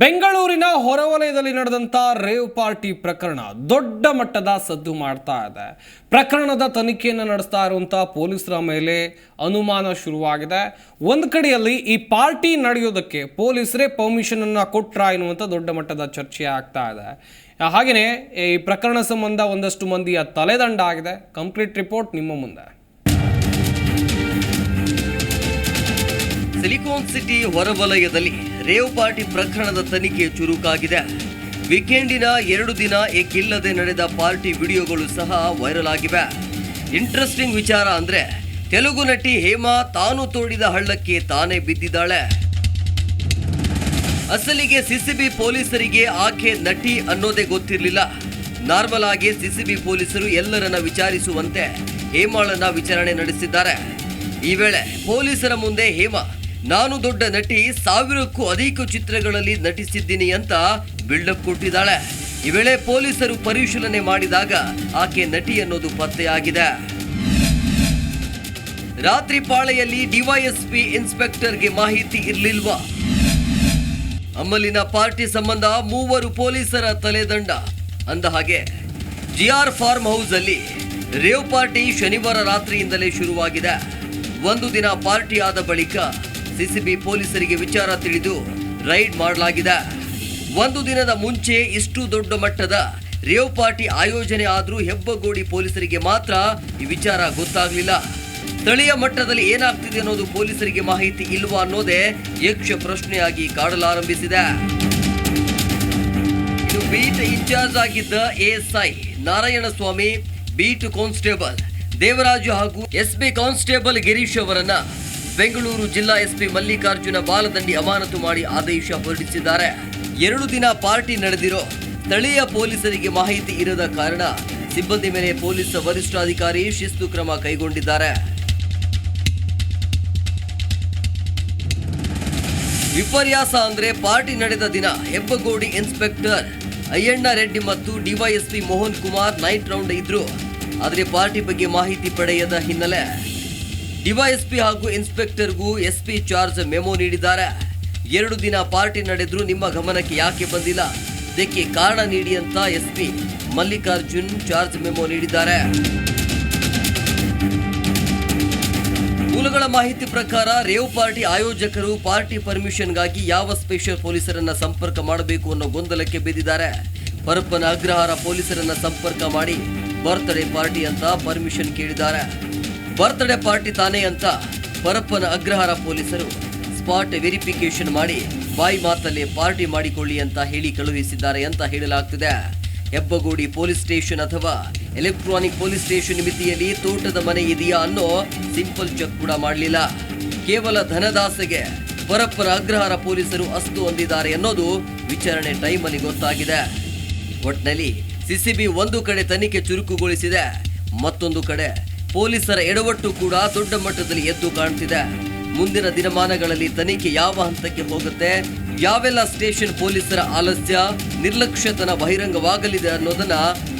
ಬೆಂಗಳೂರಿನ ಹೊರವಲಯದಲ್ಲಿ ನಡೆದಂಥ ರೇವ್ ಪಾರ್ಟಿ ಪ್ರಕರಣ ದೊಡ್ಡ ಮಟ್ಟದ ಸದ್ದು ಮಾಡ್ತಾ ಇದೆ. ಪ್ರಕರಣದ ತನಿಖೆಯನ್ನು ನಡೆಸ್ತಾ ಇರುವಂಥ ಪೊಲೀಸರ ಮೇಲೆ ಅನುಮಾನ ಶುರುವಾಗಿದೆ. ಒಂದು ಕಡೆಯಲ್ಲಿ ಈ ಪಾರ್ಟಿ ನಡೆಯೋದಕ್ಕೆ ಪೊಲೀಸರೇ ಪರ್ಮಿಷನನ್ನು ಕೊಟ್ರ ಎನ್ನುವಂಥ ದೊಡ್ಡ ಮಟ್ಟದ ಚರ್ಚೆ ಆಗ್ತಾ ಇದೆ. ಹಾಗೆಯೇ ಈ ಪ್ರಕರಣ ಸಂಬಂಧ ಒಂದಷ್ಟು ಮಂದಿಯ ತಲೆದಂಡ ಆಗಿದೆ. ಕಂಪ್ಲೀಟ್ ರಿಪೋರ್ಟ್ ನಿಮ್ಮ ಮುಂದೆ. ಸಿಲಿಕಾನ್ ಸಿಟಿ ಹೊರವಲಯದಲ್ಲಿ ರೇವ್ ಪಾರ್ಟಿ ಪ್ರಕರಣದ ತನಿಖೆ ಚುರುಕಾಗಿದೆ. ವೀಕೆಂಡಿನ ಎರಡು ದಿನ ಏಕಿಲ್ಲದೆ ನಡೆದ ಪಾರ್ಟಿ ವಿಡಿಯೋಗಳು ಸಹ ವೈರಲ್ ಆಗಿವೆ. ಇಂಟ್ರೆಸ್ಟಿಂಗ್ ವಿಚಾರ ಅಂದ್ರೆ ತೆಲುಗು ನಟಿ ಹೇಮಾ ತಾನು ತೋಡಿದ ಹಳ್ಳಕ್ಕೆ ತಾನೇ ಬಿದ್ದಿದ್ದಾಳೆ. ಅಸಲಿಗೆ ಸಿಸಿಬಿ ಪೊಲೀಸರಿಗೆ ಆಕೆ ನಟಿ ಅನ್ನೋದೇ ಗೊತ್ತಿರಲಿಲ್ಲ. ನಾರ್ಮಲ್ ಆಗಿ ಸಿಸಿಬಿ ಪೊಲೀಸರು ಎಲ್ಲರನ್ನ ವಿಚಾರಿಸುವಂತೆ ಹೇಮಾಳನ್ನ ವಿಚಾರಣೆ ನಡೆಸಿದ್ದಾರೆ. ಈ ವೇಳೆ ಪೊಲೀಸರ ಮುಂದೆ ಹೇಮಾ ನಾನು ದೊಡ್ಡ ನಟಿ, ಸಾವಿರಕ್ಕೂ ಅಧಿಕ ಚಿತ್ರಗಳಲ್ಲಿ ನಟಿಸಿದ್ದೀನಿ ಅಂತ ಬಿಲ್ಡಪ್ ಕೊಟ್ಟಿದ್ದಾಳೆ. ಈ ವೇಳೆ ಪೊಲೀಸರು ಪರಿಶೀಲನೆ ಮಾಡಿದಾಗ ಆಕೆ ನಟಿ ಅನ್ನೋದು ಪತ್ತೆಯಾಗಿದೆ. ರಾತ್ರಿ ಪಾಳೆಯಲ್ಲಿ ಡಿವೈಎಸ್ಪಿ ಇನ್ಸ್ಪೆಕ್ಟರ್ಗೆ ಮಾಹಿತಿ ಇರಲಿಲ್ವಾ? ಅಮ್ಮಲಿನ ಪಾರ್ಟಿ ಸಂಬಂಧ ಮೂವರು ಪೊಲೀಸರ ತಲೆದಂಡ. ಅಂದ ಹಾಗೆ, ಜಿಆರ್ ಫಾರ್ಮ್ ಹೌಸ್ ಅಲ್ಲಿ ರೇವ್ ಪಾರ್ಟಿ ಶನಿವಾರ ರಾತ್ರಿಯಿಂದಲೇ ಶುರುವಾಗಿದೆ. ಒಂದು ದಿನ ಪಾರ್ಟಿ ಆದ ಬಳಿಕ ಸಿಸಿಬಿ ಪೊಲೀಸರಿಗೆ ವಿಚಾರ ತಿಳಿದು ರೈಡ್ ಮಾಡಲಾಗಿದೆ. ಒಂದು ದಿನದ ಮುಂಚೆ ಇಷ್ಟು ದೊಡ್ಡ ಮಟ್ಟದ ರೇವ್ ಪಾರ್ಟಿ ಆಯೋಜನೆ ಆದರೂ ಹೆಬ್ಬಗೋಡಿ ಪೊಲೀಸರಿಗೆ ಮಾತ್ರ ಈ ವಿಚಾರ ಗೊತ್ತಾಗ್ಲಿಲ್ಲ. ಸ್ಥಳೀಯ ಮಟ್ಟದಲ್ಲಿ ಏನಾಗ್ತಿದೆ ಅನ್ನೋದು ಪೊಲೀಸರಿಗೆ ಮಾಹಿತಿ ಇಲ್ವಾ ಅನ್ನೋದೇ ಯಕ್ಷ ಪ್ರಶ್ನೆಯಾಗಿ ಕಾಡಲಾರಂಭಿಸಿದೆ. ಇದು ಬೀಟ್ ಇನ್ಚಾರ್ಜ್ ಆಗಿದ್ದ ASI Narayanaswamy, beat constable Devaraju ಹಾಗೂ ಎಸ್ಬಿ ಕಾನ್ಸ್ಟೇಬಲ್ ಗಿರೀಶ್ ಅವರನ್ನ ಬೆಂಗಳೂರು ಜಿಲ್ಲಾ ಎಸ್ಪಿ ಮಲ್ಲಿಕಾರ್ಜುನ ಬಾಲದಂಡಿ ಅಮಾನತು ಮಾಡಿ ಆದೇಶ ಹೊರಡಿಸಿದ್ದಾರೆ. ಎರಡು ದಿನ ಪಾರ್ಟಿ ನಡೆದಿರೋ ಸ್ಥಳೀಯ ಪೊಲೀಸರಿಗೆ ಮಾಹಿತಿ ಇರದ ಕಾರಣ ಸಿಬ್ಬಂದಿ ಮೇಲೆ ಪೊಲೀಸ್ ವರಿಷ್ಠಾಧಿಕಾರಿ ಶಿಸ್ತು ಕ್ರಮ ಕೈಗೊಂಡಿದ್ದಾರೆ. ವಿಪರ್ಯಾಸ ಅಂದ್ರೆ ಪಾರ್ಟಿ ನಡೆದ ದಿನ ಹೆಬ್ಬಗೋಡಿ ಇನ್ಸ್ಪೆಕ್ಟರ್ ಅಯ್ಯಣ್ಣ ರೆಡ್ಡಿ ಮತ್ತು DYSP Mohan Kumar night round ಇದ್ರು. ಆದರೆ ಪಾರ್ಟಿ ಬಗ್ಗೆ ಮಾಹಿತಿ ಪಡೆಯದ ಹಿನ್ನೆಲೆ ಡಿವೈಎಸ್ಪಿ ಹಾಗೂ ಇನ್ಸ್ಪೆಕ್ಟರ್ಗೂ ಎಸ್ಪಿ ಚಾರ್ಜ್ ಮೆಮೊ ನೀಡಿದ್ದಾರೆ. ಎರಡು ದಿನ ಪಾರ್ಟಿ ನಡೆದ್ರು ನಿಮ್ಮ ಗಮನಕ್ಕೆ ಯಾಕೆ ಬಂದಿಲ್ಲ? ಇದಕ್ಕೆ ಕಾರಣ ನೀಡಿ ಅಂತ ಎಸ್ಪಿ ಮಲ್ಲಿಕಾರ್ಜುನ್ ಚಾರ್ಜ್ ಮೆಮೊ ನೀಡಿದ್ದಾರೆ. ಮೂಲಗಳ ಮಾಹಿತಿ ಪ್ರಕಾರ ರೇವ್ ಪಾರ್ಟಿ ಆಯೋಜಕರು ಪಾರ್ಟಿ ಪರ್ಮಿಷನ್ಗಾಗಿ ಯಾವ ಸ್ಪೆಷಲ್ ಪೊಲೀಸರನ್ನ ಸಂಪರ್ಕ ಮಾಡಬೇಕು ಅನ್ನೋ ಗೊಂದಲಕ್ಕೆ ಬಿದ್ದಿದ್ದಾರೆ. ಪರಪ್ಪನ ಅಗ್ರಹಾರ ಪೊಲೀಸರನ್ನ ಸಂಪರ್ಕ ಮಾಡಿ ಬರ್ತ್ಡೇ ಪಾರ್ಟಿ ಅಂತ ಪರ್ಮಿಷನ್ ಕೇಳಿದ್ದಾರೆ. ಬರ್ತ್ಡೇ ಪಾರ್ಟಿ ತಾನೇ ಅಂತ ಪರಪ್ಪನ ಅಗ್ರಹಾರ ಪೊಲೀಸರು ಸ್ಪಾಟ್ ವೆರಿಫಿಕೇಶನ್ ಮಾಡಿ ಬಾಯಿ ಮಾತಲ್ಲಿ ಪಾರ್ಟಿ ಮಾಡಿಕೊಳ್ಳಿ ಅಂತ ಹೇಳಿ ಕಳುಹಿಸಿದ್ದಾರೆ ಅಂತ ಹೇಳಲಾಗ್ತಿದೆ. ಹೆಬ್ಬಗೋಡಿ ಪೊಲೀಸ್ ಸ್ಟೇಷನ್ ಅಥವಾ ಎಲೆಕ್ಟ್ರಾನಿಕ್ ಪೊಲೀಸ್ ಸ್ಟೇಷನ್ ಮಿತಿಯಲ್ಲಿ ತೋಟದ ಮನೆ ಇದೆಯಾ ಅನ್ನೋ ಸಿಂಪಲ್ ಚೆಕ್ ಕೂಡ ಮಾಡಲಿಲ್ಲ. ಕೇವಲ ಧನದಾಸೆಗೆ ಪರಪ್ಪನ ಅಗ್ರಹಾರ ಪೊಲೀಸರು ಅಸ್ತು ಹೊಂದಿದ್ದಾರೆ ಅನ್ನೋದು ವಿಚಾರಣೆ ಟೈಮಲ್ಲಿ ಗೊತ್ತಾಗಿದೆ. ಒಟ್ನಲ್ಲಿ ಸಿಸಿಬಿ ಒಂದು ಕಡೆ ತನಿಖೆ ಚುರುಕುಗೊಳಿಸಿದೆ, ಮತ್ತೊಂದು ಕಡೆ ಪೊಲೀಸರ ಎಡವಟ್ಟು ಕೂಡ ದೊಡ್ಡ ಮಟ್ಟದಲ್ಲಿ ಎದ್ದು ಕಾಣ್ತಿದೆ. ಮುಂದಿನ ದಿನಮಾನಗಳಲ್ಲಿ ತನಿಖೆ ಯಾವ ಹಂತಕ್ಕೆ ಹೋಗುತ್ತೆ, ಯಾವೆಲ್ಲ ಸ್ಟೇಷನ್ ಪೊಲೀಸರ ಆಲಸ್ಯ, ನಿರ್ಲಕ್ಷ್ಯತನ ಬಹಿರಂಗವಾಗಲಿದೆ ಅನ್ನೋದನ್ನ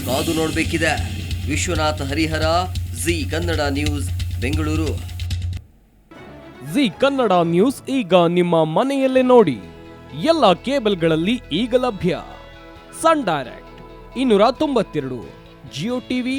ಕಾದು ನೋಡಬೇಕಿದೆ. Vishwanatha Harihara, Zee Kannada news, Bengaluru. Zee Kannada news ಈಗ ನಿಮ್ಮ ಮನೆಯಲ್ಲೇ ನೋಡಿ. ಎಲ್ಲ ಕೇಬಲ್ಗಳಲ್ಲಿ ಈಗ ಲಭ್ಯ. ಸನ್ ಡೈರೆಕ್ಟ್, ಇನ್ನೂರ ತೊಂಬತ್ತೆರಡು, ಜಿಯೋ ಟಿವಿ